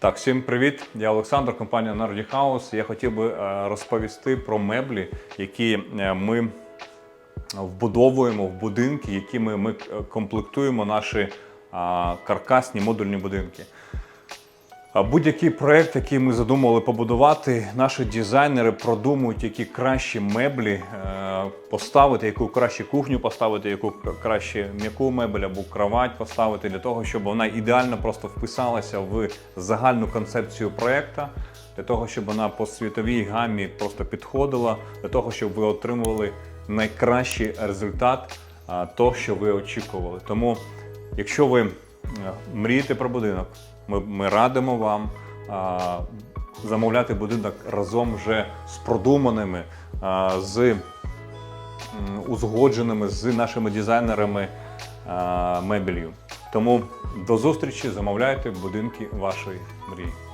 Так, всім привіт! Я Олександр, компанія Nardi House. Я хотів би е, розповісти про меблі, які е, ми вбудовуємо в будинки, якими ми е, комплектуємо наші каркасні модульні будинки. Будь-який проект, який ми задумали побудувати, наші дизайнери продумують, які кращі меблі е, поставити, яку кращу кухню поставити, яку краще м'яку мебель або кровать поставити для того, щоб вона ідеально просто вписалася в загальну концепцію проекту, для того, щоб вона по світовій гамі просто підходила, для того, щоб ви отримували найкращий результат, то, що ви очікували. Тому, якщо ви е, мрієте про будинок, ми, ми радимо вам а, замовляти будинок разом вже з продуманими, а, з узгодженими з нашими дизайнерами а, мебелью. Тому до зустрічі, замовляйте будинки вашої мрії.